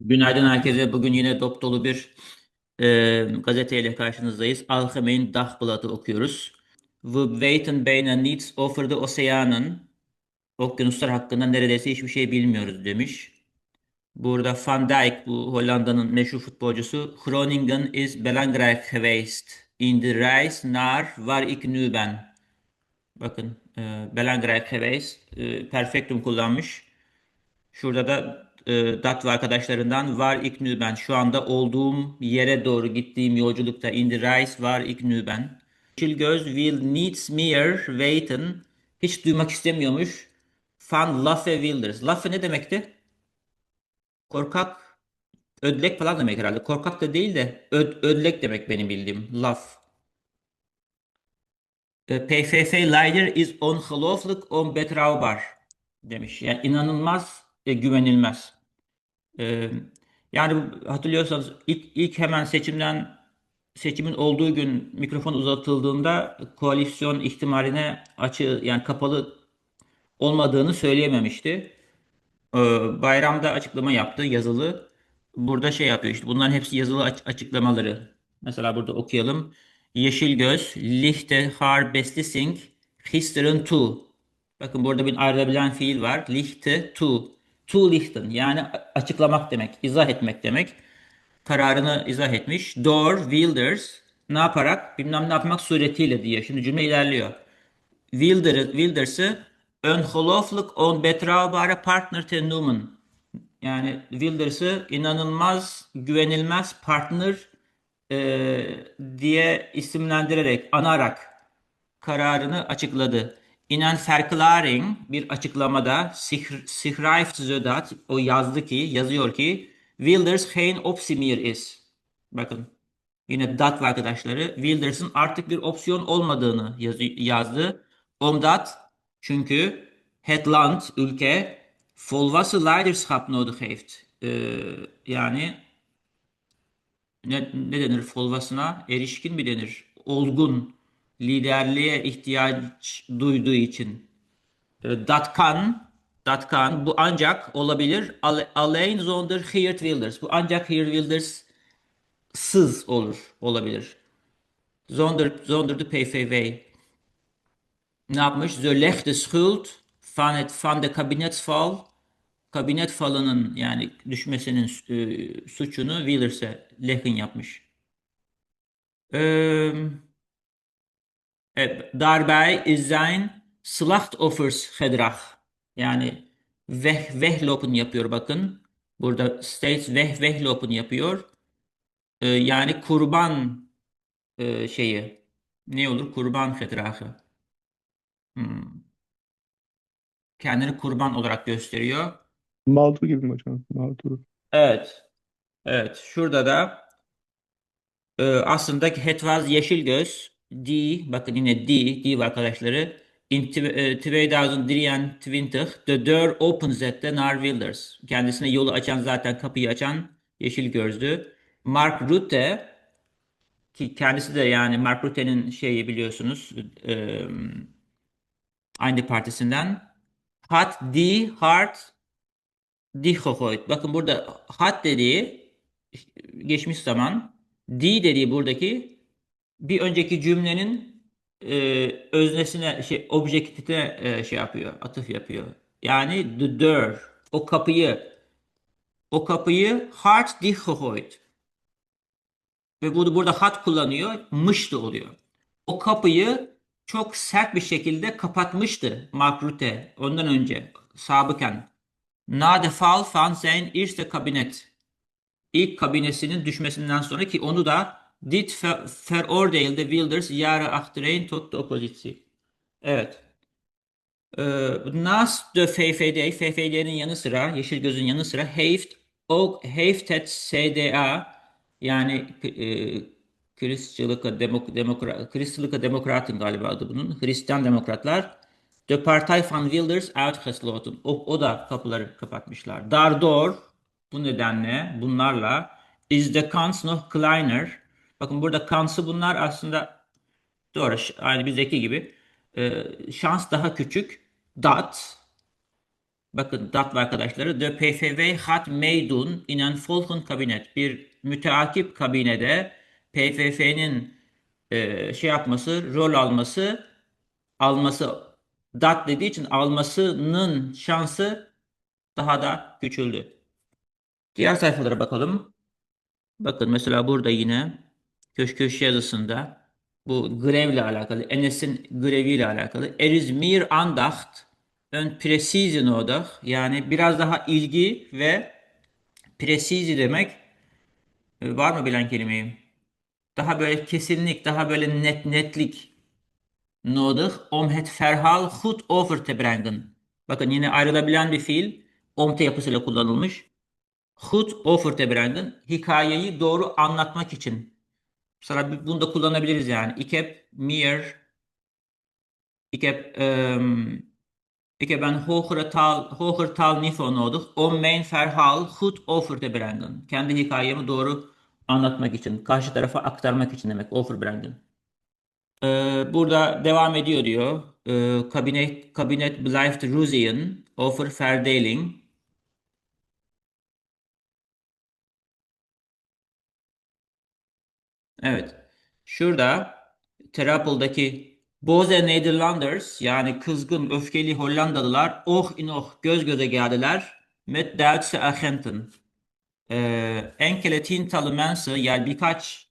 Günaydın herkese. Bugün yine dop dolu bir e, gazeteyle karşınızdayız. Algemeen Dagblad'ı okuyoruz. We weten bijna niets over de oceanen. Okyanuslar hakkında neredeyse hiçbir şey bilmiyoruz demiş. Burada Van Dijk, bu Hollanda'nın meşhur futbolcusu. Groningen is belangrijk geweest in de reis naar waar ik nu ben. Bakın, e, belangrijk geweest. E, perfektum kullanmış. Şurada da e, Dat ve arkadaşlarından var ik nu ben. Şu anda olduğum yere doğru gittiğim yolculukta in the reis var ik nu ben. Yeşil göz will needs meer weten. Hiç duymak istemiyormuş. Van Laffe Wilders. Laffe ne demekti? Korkak, ödlek falan demek herhalde. Korkak da değil de öd, ödlek demek benim bildiğim. Laf. E, PVV leider is ongelooflijk onbetrouwbaar demiş. Yani inanılmaz e, güvenilmez. Yani hatırlıyorsanız ilk, ilk hemen seçimden seçimin olduğu gün mikrofon uzatıldığında koalisyon ihtimaline açı yani kapalı olmadığını söyleyememişti. Ee, Bayramda açıklama yaptı yazılı. Burada şey yapıyor işte bunların hepsi yazılı aç- açıklamaları. Mesela burada okuyalım. Yeşil göz, lichte haar beslissing, gisteren toe. Bakın burada bir ayrılabilen fiil var. Lichte toe. To lichten yani açıklamak demek, izah etmek demek. Kararını izah etmiş. Door, Wilders ne yaparak bilmem ne yapmak suretiyle diye. Şimdi cümle ilerliyor. Wilder, Wilders'ı ongelooflijk onbetrouwbare partner te noemen. Yani Wilders'ı inanılmaz güvenilmez partner e, diye isimlendirerek, anarak kararını açıkladı. In een verklaring bir açıklamada sich- schrijft ze dat o yazdı ki, yazıyor ki Wilders optie meer is. Bakın yine dat ve arkadaşları Wilders'ın artık bir opsiyon olmadığını yazı- yazdı. Omdat çünkü het land ülke volwassen leiderschap nodig heeft. Ee, yani ne, ne denir volvasına? Erişkin mi denir? Olgun liderliğe ihtiyaç duyduğu için. E, Dat kan, dat kan, bu ancak olabilir. Alleen zonder Geert Wilders. Bu ancak Geert Wilders sız olur, olabilir. Zonder, zonder de PVV. Ne yapmış? De schuld van, het, van de kabinetsval, kabinet falının yani düşmesinin e, suçunu Wilders'e lehim yapmış. Eee daarbij is zijn slachtoffersgedrag. Yani weg, weglopen yapıyor bakın. Burada states weglopen yapıyor. Ee, yani kurban e, şeyi. Ne olur? Kurban gedragı. Hmm. Kendini kurban olarak gösteriyor. Mağdur gibi mi hocam? Mağdur. Evet. Evet. Şurada da e, aslında het was Die, bakın yine die var arkadaşları. In tw- e, 2023 the door opens at the naar Wilders. Kendisine yolu açan zaten kapıyı açan yeşil gözlü. Mark Rutte ki kendisi de yani Mark Rutte'nin şeyi biliyorsunuz e, aynı partisinden. Hat die hart gegooid. Bakın burada hat dediği geçmiş zaman die dediği buradaki bir önceki cümlenin e, öznesine şey objektifine e, şey yapıyor, atıf yapıyor. Yani the door, o kapıyı o kapıyı hard dichtgegooid. Ve burada, burada hat kullanıyor, mış da oluyor. O kapıyı çok sert bir şekilde kapatmıştı Mark Rutte ondan önce sabıken. Na de val van zijn eerste kabinet. İlk kabinesinin düşmesinden sonra ki onu da dit ver, veroordeelde Wilders jaren achtereen tot de oppositie. Evet. Ee, naast de VVD, VVD'nin yanı sıra, Yeşil Göz'ün yanı sıra heeft ook heeft het CDA yani e, Christelijke Demok Demokra Christelijke galiba adı bunun. Hristiyan Demokratlar de Partij van Wilders uitgesloten. O, o da kapıları kapatmışlar. Daardoor bu nedenle bunlarla is de kans nog kleiner. Bakın burada kansı bunlar aslında doğru aynı bizdeki gibi. Ee, şans daha küçük. Dat Bakın dat arkadaşları. De PVV hat meydun in volgend kabinet. Bir müteakip kabinede PVV'nin e, şey yapması, rol alması, alması dat dediği için almasının şansı daha da küçüldü. Diğer sayfalara bakalım. Bakın mesela burada yine köşk köşe yazısında bu grevle alakalı, Enes'in greviyle alakalı. Er is meer Andacht und Präzise nodig. Yani biraz daha ilgi ve precise demek. E, Var mı bilen kelimeyi? Daha böyle kesinlik, daha böyle net netlik nodig om het verhaal goed over te brengen. Bakın yine ayrılabilen bir fiil. Omte yapısıyla kullanılmış. Goed over te brengen. Hikayeyi doğru anlatmak için. Mesela bunu da kullanabiliriz yani. Ik heb meer ik heb ehm, ik heb een hogere taal, hoger taalniveau nodig om mijn verhaal goed over te brengen. Kendi hikayemi doğru anlatmak için, karşı tarafa aktarmak için demek overbrengen. Ee, burada devam ediyor diyor. Ee, kabinet kabinet blijft ruziën over verdeling. Evet. Şurada Terapel'daki Boze Nederlanders yani kızgın öfkeli Hollandalılar oh in oh göz göze geldiler met Duitse agenten. Ee, enkele tientallen mensen yani birkaç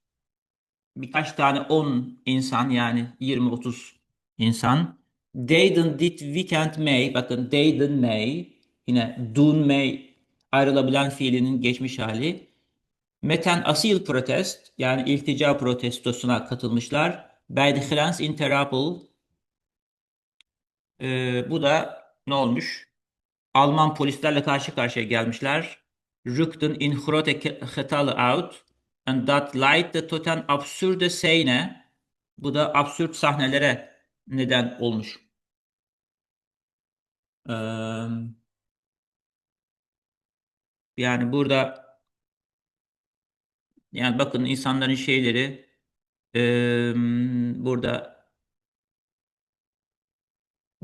birkaç tane on insan yani 20-30 insan deden dit weekend mee bakın deden mee yine doen mee ayrılabilen fiilinin geçmiş hali Meten asil protest yani iltica protestosuna katılmışlar. Bij de grens in Terapel. Ee, bu da ne olmuş? Alman polislerle karşı karşıya gelmişler. Rückten in grote getallen out. En dat leidde tot een absurde scène. Bu da absürt sahnelere neden olmuş. Ee, yani burada yani bakın insanların şeyleri eee, burada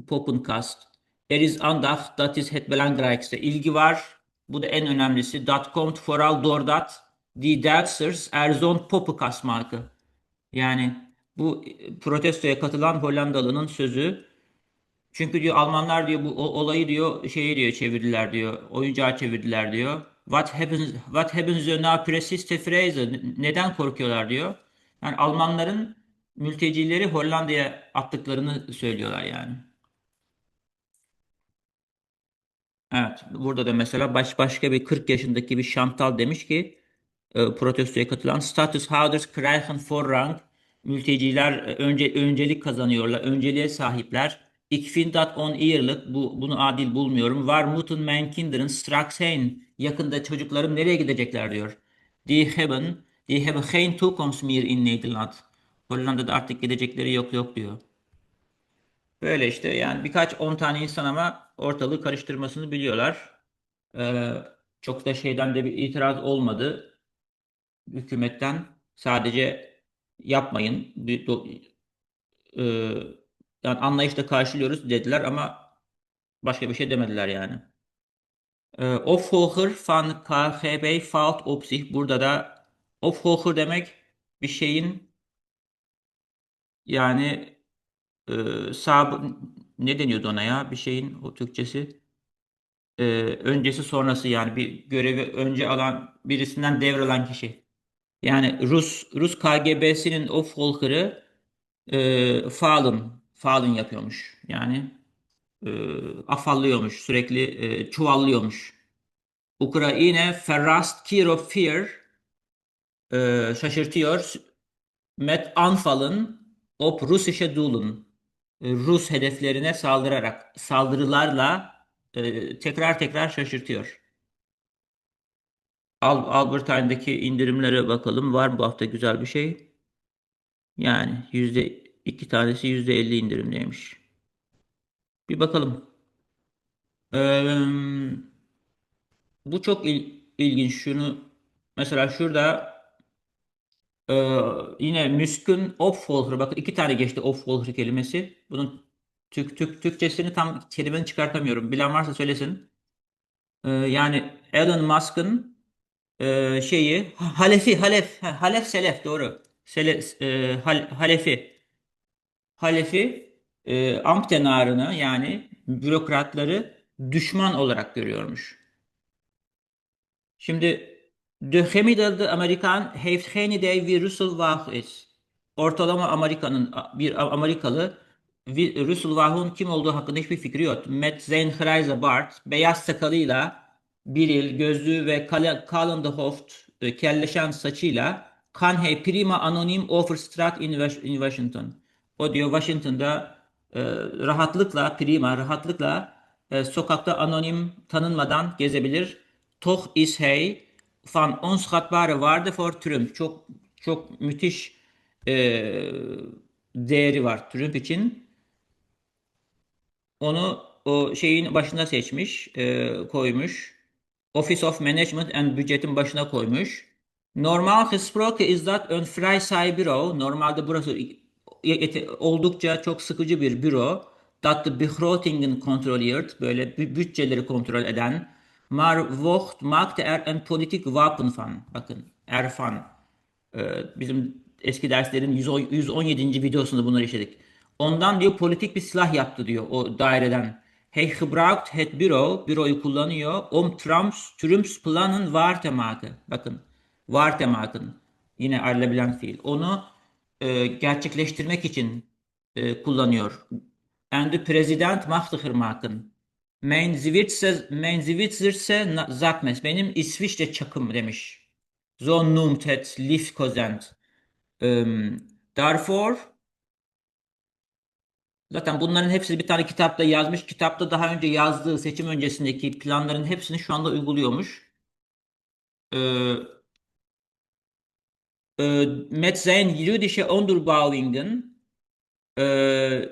Poppenkast. Er is aandacht, dat is het belangrijkste. İlgi var. Bu da en önemlisi. Dat komt vooral doordat die Duitsers er zo'n poppenkast maken. Yani bu e, protestoya katılan Hollandalı'nın sözü. Çünkü diyor Almanlar diyor bu olayı diyor şeyi diyor çevirdiler diyor. Oyuncağa çevirdiler diyor. What happens what happens diyor now precies te vrezen. Neden korkuyorlar diyor. Yani Almanların mültecileri Hollanda'ya attıklarını söylüyorlar yani. Evet, burada da mesela baş başka bir 40 yaşındaki bir Chantal demiş ki e, protestoya katılan Statushouders krijgen voorrang. Mülteciler e, önce öncelik kazanıyorlar, önceliğe sahipler. Ik vind dat oneerlijk. Bu bunu adil bulmuyorum. Waar moeten mijn kinderen straks heen? Yakında çocuklarım nereye gidecekler diyor. Die hebben die hebben geen toekomst meer in Nederland. Hollanda'da artık gidecekleri yok yok diyor. Böyle işte yani birkaç on tane insan ama ortalığı karıştırmasını biliyorlar. Ee, çok da şeyden de bir itiraz olmadı hükümetten. Sadece yapmayın. Bir do- e, yani anlayışla karşılıyoruz dediler ama başka bir şey demediler yani. Ee, Opvolger van KGB valt op zich. Burada da opvolger demek bir şeyin yani e, sab ne deniyordu ona ya? Bir şeyin o Türkçesi e, öncesi sonrası yani bir görevi önce alan birisinden devralan kişi. Yani Rus Rus KGB'sinin o folkırı e, Falun Falun yapıyormuş. Yani e, afallıyormuş, sürekli e, çuvallıyormuş. Ukrayna verrast Kirov Fear e, şaşırtıyor. Met anfallen op Russische doelen. E, Rus hedeflerine saldırarak, saldırılarla e, tekrar tekrar şaşırtıyor. Al, Albert Einstein'daki indirimlere bakalım. Var bu hafta güzel bir şey? Yani yüzde iki tanesi yüzde elli indirimdeymiş. Bir bakalım. Eee, bu çok il- ilginç. Şunu mesela şurada eee, yine Müskün Opfolger. Bakın iki tane geçti Opfolger kelimesi. Bunun Türk, Türk, Türkçesini tam kelimenin çıkartamıyorum. Bilen varsa söylesin. Ee, yani Elon Musk'ın e, şeyi Halefi, Halef, ha, Halef Selef doğru. Sele, e, Hal- Halefi. Halefi e, Amtenarını yani bürokratları düşman olarak görüyormuş. Şimdi de gemiddelde Amerikaan heeft geen idee wie. Ortalama Amerikanın bir Amerikalı Russell Waugh'un kim olduğu hakkında hiçbir fikri yok. Zijn grijze Bart, beyaz sakalıyla, biril, gözlüğü ve kalende hoofd, e, kelleşen saçıyla kan hij prima anonim in Wash- in Washington. O diyor Washington'da e, rahatlıkla, prima, rahatlıkla e, sokakta anonim tanınmadan gezebilir. Toch is hij van onschatbare waarde voor Trump. Çok çok müthiş e, değeri var Trump için. Onu o şeyin başına seçmiş, e, koymuş. Office of Management and Budget'in başına koymuş. Normal gesproken is that een vrij saai bureau. Normalde burası oldukça çok sıkıcı bir büro. Dat de begrotingen controleert. Böyle bü- bütçeleri kontrol eden. Maar vocht maakte er een politiek wapen van. Bakın ervan. Ee, bizim eski derslerin 110 117. videosunda bunları işledik. Ondan diyor politik bir silah yaptı diyor o daireden. Hij gebruikt het bureau, büroyu kullanıyor. Om Trumps, Trumps plannen waar te maken. Bakın, waar te maken. Yine ayrılabilen fiil. Onu e, gerçekleştirmek için e, kullanıyor. En de president machtiger maken. Mijn Zwitser, mijn Zwitserse na- zakmes. Benim İsviçre çakım demiş. So noemt het liefkozend. Ehm, daarvoor zaten bunların hepsini bir tane kitapta yazmış. Kitapta daha önce yazdığı seçim öncesindeki planların hepsini şu anda uyguluyormuş. Ee, met zijn juridische onderbouwingen e,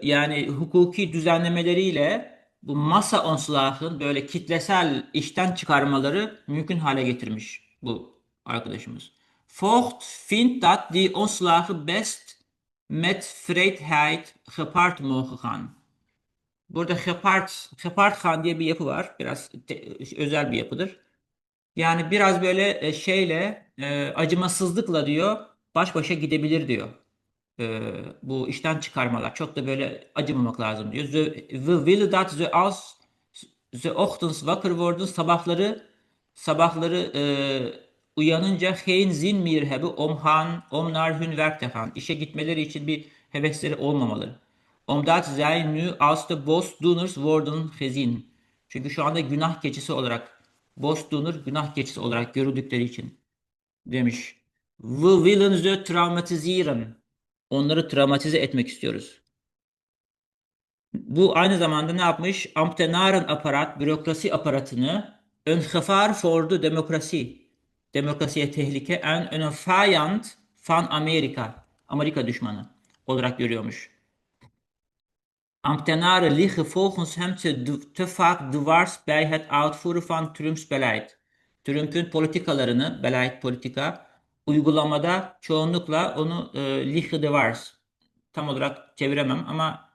yani hukuki düzenlemeleriyle bu masa ontslagın böyle kitlesel işten çıkarmaları mümkün hale getirmiş bu arkadaşımız. Vogt vindt dat die ontslagen best met vrijheid gepaard mogen gaan. Burada gepaard, gepaard gaan diye bir yapı var. Biraz özel bir yapıdır. Yani biraz böyle e, şeyle e, acımasızlıkla diyor baş başa gidebilir diyor. E, bu işten çıkarmalar. Çok da böyle acımamak lazım diyor. Ze, we willen dat ze als ze ochtends wakker worden sabahları sabahları e, uyanınca geen zin meer hebben om gaan om naar hun werk te gaan. İşe gitmeleri için bir hevesleri olmamalı. Omdat zij nu als de boosdoeners worden gezien. Çünkü şu anda günah keçisi olarak boosdoener günah keçisi olarak görüldükleri için demiş. We willen ze traumatiseren. Onları travmatize etmek istiyoruz. Bu aynı zamanda ne yapmış? Ambtenaren aparat, bürokrasi aparatını een gevaar voor de democratie. Demokrasiye tehlike en vijand van Amerika. Amerika düşmanı olarak görüyormuş. Ambtenaren liggen volgens hem te, te vaak dwars bij het uitvoeren van Trumps beleid. Trump'ün politikalarını, beleid politika, uygulamada çoğunlukla onu e, liggen dwars. Tam olarak çeviremem ama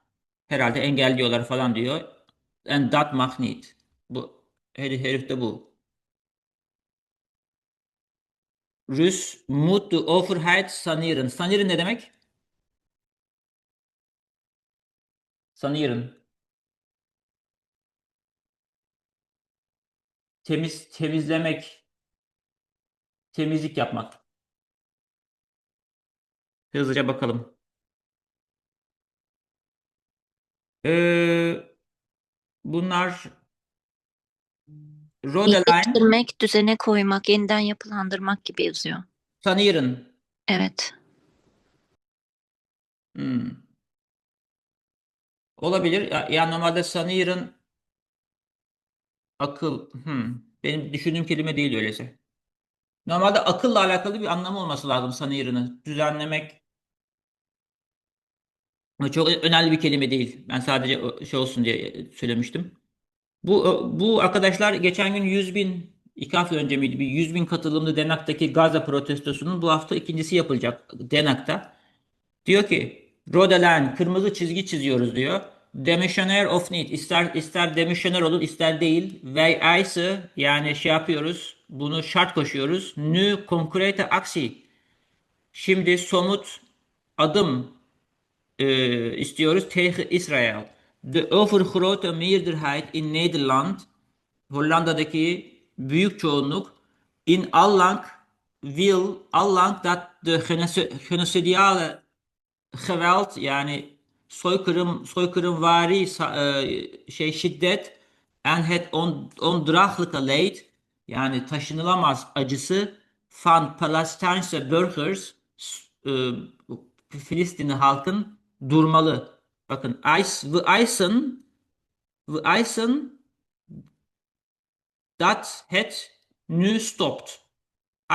herhalde engelliyorlar falan diyor. En dat mag niet. Bu herif, herif de bu. Rus de overheid saneren. Saneren ne demek? Saneren. Temiz, temizlemek. Temizlik yapmak. Hızlıca bakalım. Ee, bunlar Rodeline, İyileştirmek, düzene koymak, yeniden yapılandırmak gibi yazıyor. saneren. Evet. Hmm. Olabilir. Ya, ya normalde sanıyorum akıl. Hmm. Benim düşündüğüm kelime değil öyleyse. Normalde akılla alakalı bir anlamı olması lazım sanıyırının. Düzenlemek çok önemli bir kelime değil. Ben sadece şey olsun diye söylemiştim. Bu bu arkadaşlar geçen gün 100 bin iki hafta önce miydi bir 100 bin katılımlı Denak'taki Gaza protestosunun bu hafta ikincisi yapılacak Denak'ta. Diyor ki Rodelan kırmızı çizgi çiziyoruz diyor. Demissioner of need. İster ister demissioner olur, ister değil. Ve ise yani şey yapıyoruz. Bunu şart koşuyoruz. Nu concrete actie. Şimdi somut adım e, istiyoruz tegen Israël. De overgrote meerderheid in Nederland, Hollanda'daki büyük çoğunluk, in allang wil allang dat de genoci- genocidiale geweld yani soykırım soykırımvari e, şey şiddet en het on, ondraaglijke leed yani taşınılamaz acısı van Palestijnse burgers s- e, Filistinli halkın durmalı. Bakın Eis, we eisen we eisen dat het nu stopt.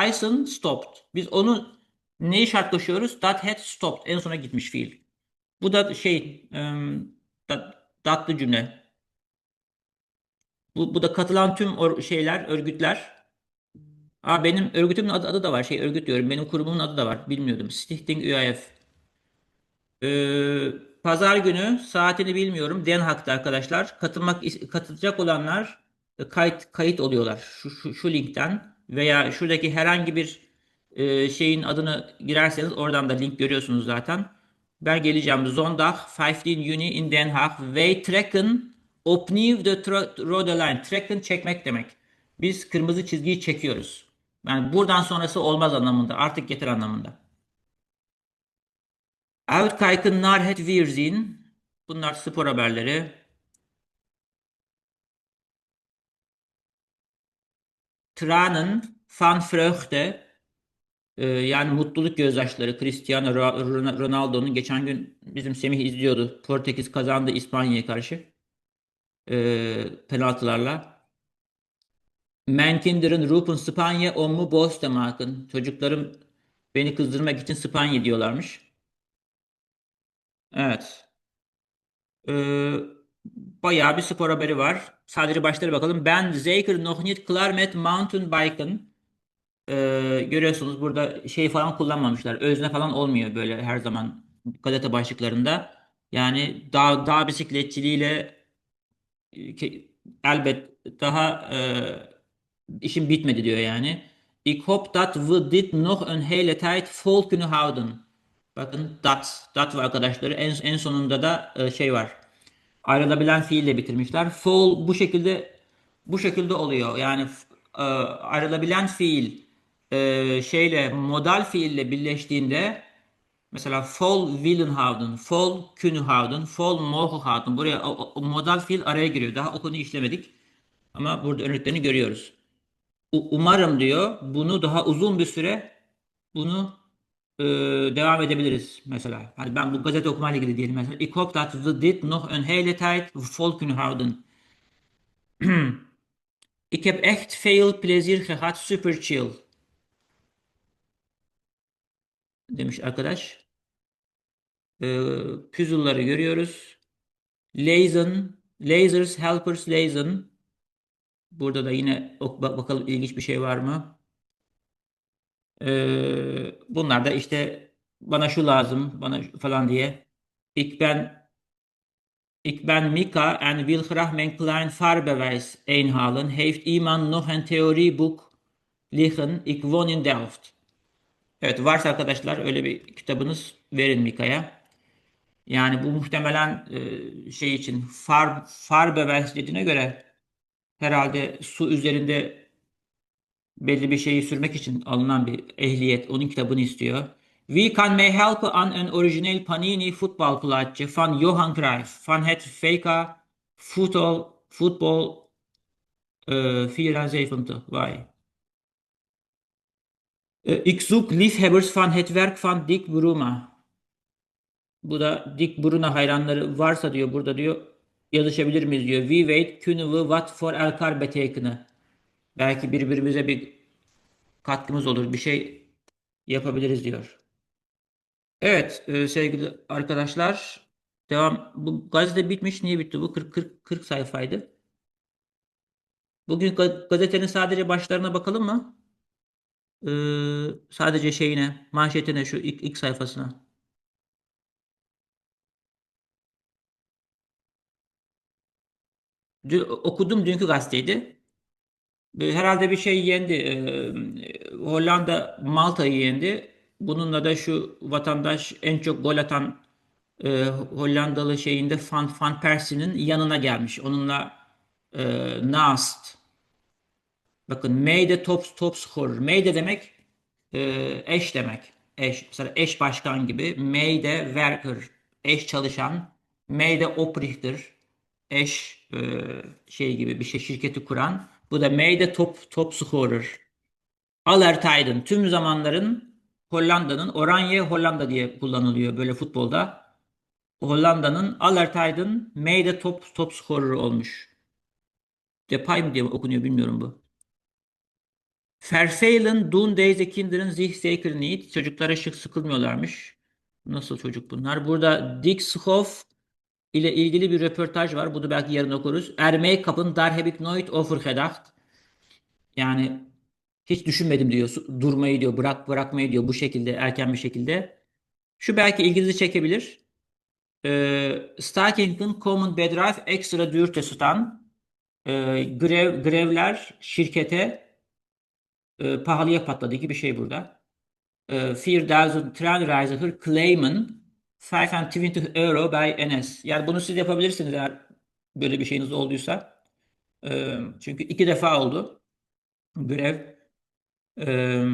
Eisen stopped. Biz onu neyi şart koşuyoruz? That had stopped. En sona gitmiş fiil. Bu da şey em, da, datlı cümle. Bu, bu da katılan tüm or- şeyler, örgütler. Aa, benim örgütümün adı, adı da var. Şey örgüt diyorum. Benim kurumumun adı da var. Bilmiyordum. Stichting UIF. Ee, pazar günü saatini bilmiyorum. Den Haag'da arkadaşlar. Katılmak katılacak olanlar e, kayıt kayıt oluyorlar. Şu, şu, şu linkten veya şuradaki herhangi bir e, şeyin adını girerseniz oradan da link görüyorsunuz zaten. Ben geleceğim. Zondag 15 Juni in Den Haag. Wij trekken opnieuw de rode lijn. Trekken çekmek demek. Biz kırmızı çizgiyi çekiyoruz. Yani buradan sonrası olmaz anlamında. Artık yeter anlamında. Uitkijken naar het weerzien. Bunlar spor haberleri. Tranen van vreugde. Ee, yani mutluluk gözyaşları. Cristiano Ro- Ro- Ronaldo'nun geçen gün bizim Semih izliyordu. Portekiz kazandı İspanya'ya karşı. Ee, penaltılarla. Spanje om me boos te maken. Çocuklarım beni kızdırmak için Spanya diyorlarmış. Evet. Ee, bayağı bir spor haberi var. Sadece başları bakalım. Ben zeker nog niet klaar met mountain biken. Ee, görüyorsunuz burada şey falan kullanmamışlar. Özne falan olmuyor böyle her zaman gazete başlıklarında. Yani dağ, dağ bisikletçiliğiyle e, elbet daha e, işim bitmedi diyor yani. Ik hoop dat we dit nog een hele tijd vol kunnen houden. Bakın dat, dat ve arkadaşları en, en sonunda da e, şey var. Ayrılabilen fiille bitirmişler. Fall bu şekilde bu şekilde oluyor. Yani e, ayrılabilen fiil e, şeyle modal fiille birleştiğinde mesela fall willen houden, fall kunnen houden, fall mogen houden. Buraya o, o- modal fiil araya giriyor. Daha o konuyu işlemedik. Ama burada örneklerini görüyoruz. U- Umarım diyor bunu daha uzun bir süre bunu e, devam edebiliriz mesela. Hani ben bu gazete okumayla ilgili diyelim mesela. Ik hoop dat we dit nog een hele tijd vol kunnen houden. Ik heb echt veel plezier gehad. Super chill. Demiş arkadaş. Ee, puzzle'ları görüyoruz. Lezen, lasers, helpers, lezen. Burada da yine bak- bakalım ilginç bir şey var mı? Ee, bunlar da işte bana şu lazım, bana şu- falan diye. Ik ben Ik ben Mika en wil graag mijn klein vaarbewijs inhalen. Heeft iemand nog een theorieboek liggen? Ik woon in Delft. Evet varsa arkadaşlar öyle bir kitabınız verin Mika'ya. Yani bu muhtemelen e, şey için far, Farbewijs dediğine göre herhalde su üzerinde belli bir şeyi sürmek için alınan bir ehliyet. Onun kitabını istiyor. Wie kan mij helpen aan een origineel Panini voetbalplaatje van Johan Cruijff van het voetbal, voetbal eh, 74? Vay. Eh, ik zoek liefhebbers van het werk van Dick Bruma. Bu da Dick Bruna hayranları varsa diyor burada diyor yazışabilir miyiz diyor. Wie weet kunnen we wat voor elkaar betekenen. Belki birbirimize bir katkımız olur. Bir şey yapabiliriz diyor. Evet e, sevgili arkadaşlar devam bu gazete bitmiş niye bitti bu 40 40 40 sayfaydı. Bugün ga- gazetenin sadece başlarına bakalım mı? Ee, sadece şeyine manşetine şu ilk, ilk sayfasına. Dün, okudum dünkü gazeteydi. E, Herhalde bir şey yendi. E, Hollanda Malta'yı yendi. Bununla da şu vatandaş en çok gol atan e, Hollandalı şeyinde Van, Van Persie'nin yanına gelmiş. Onunla e, naast. Bakın Meyde top, top scorer. Meyde demek e, eş demek. Eş. Mesela eş başkan gibi. Meyde worker. Eş çalışan. Meyde oprichter. Eş e, şey gibi bir şey şirketi kuran. Bu da Meyde top, top scorer. Aller Tijden. Tüm zamanların Hollanda'nın Oranje Hollanda diye kullanılıyor böyle futbolda. Hollanda'nın Aller Tijden Meyde top, top scorer olmuş. Depay mı diye okunuyor bilmiyorum bu. Vervelen doen deze kinderen zich zeker niet. Çocuklara şık sıkılmıyorlarmış. Nasıl çocuk bunlar? Burada Dick Schoff ile ilgili bir röportaj var. Bunu belki yarın okuruz. Ermey kapın daar heb ik nooit over gedacht. Yani hiç düşünmedim diyor. Durmayı diyor, bırak bırakmayı diyor bu şekilde erken bir şekilde. Şu belki ilginizi çekebilir. Ee, Stakingen kommen bedrijf extra duur te staan. Ee, grev, grevler şirkete e, pahalıya patladı gibi bir şey burada. E, 4000 treinreiziger claimen 25 euro bij NS. Yani bunu siz yapabilirsiniz eğer böyle bir şeyiniz olduysa. E, çünkü iki defa oldu grev. E,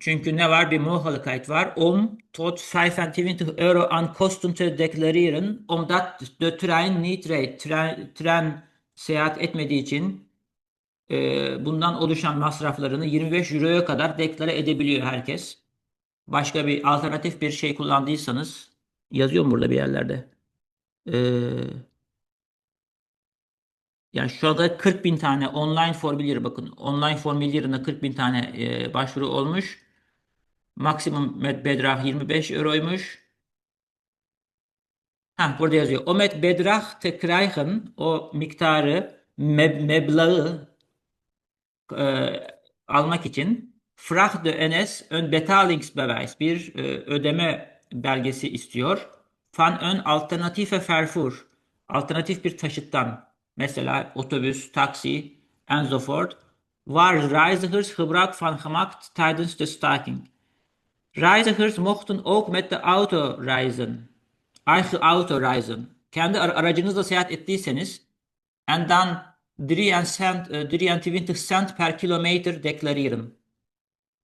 çünkü ne var? Bir mogelijkheid var om tot 25 euro aan kosten te declareren omdat de trein niet rijdt. Tren, tren seyahat etmediği için e, bundan oluşan masraflarını 25 euroya kadar deklare edebiliyor herkes. Başka bir alternatif bir şey kullandıysanız yazıyor mu burada bir yerlerde? E, yani şu anda 40 bin tane online formülier bakın. Online formülierine 40 bin tane e, başvuru olmuş. Maksimum bedrag 25 euroymuş. Ha, burada yazıyor. O met bedrag te o miktarı, meb meblağı e, almak için vraagt de NS een betalingsbewijs, bir e, ödeme belgesi istiyor. Van een alternatieve vervoer, alternatif bir taşıttan, mesela otobüs, taksi enzovoort, waar reizigers gebruik van gemaakt tijdens de staking. Reizigers mochten ook met de auto reizen. Eigen auto reizen. Kendi ar- aracınızla seyahat ettiyseniz en dan 3 cent, e, 23 cent per kilometer deklareren.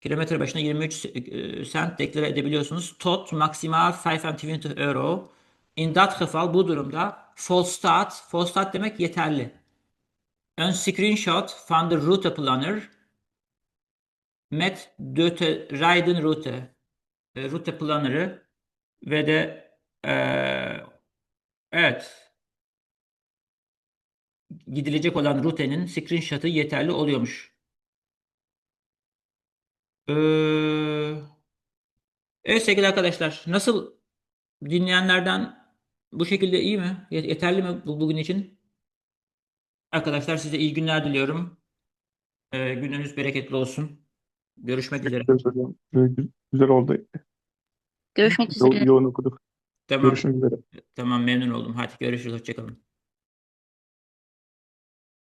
Kilometre başına 23 e, cent deklare edebiliyorsunuz. Tot maximaal 25 euro. In dat geval bu durumda volstaat, volstaat demek yeterli. Een screenshot van de routeplanner met de te rijden route. E, Route planner'ı ve de e, evet gidilecek olan rutenin screenshot'ı yeterli oluyormuş. Ee, evet sevgili arkadaşlar nasıl dinleyenlerden bu şekilde iyi mi? Ye- Yeterli mi bu, bugün için? Arkadaşlar size iyi günler diliyorum. Ee, gününüz bereketli olsun. Görüşmek üzere. Güzel oldu. Görüşmek Yo- üzere. Yoğun okuduk. Tamam, Görüşmek üzere. tamam memnun oldum. Hadi görüşürüz. Hoşçakalın.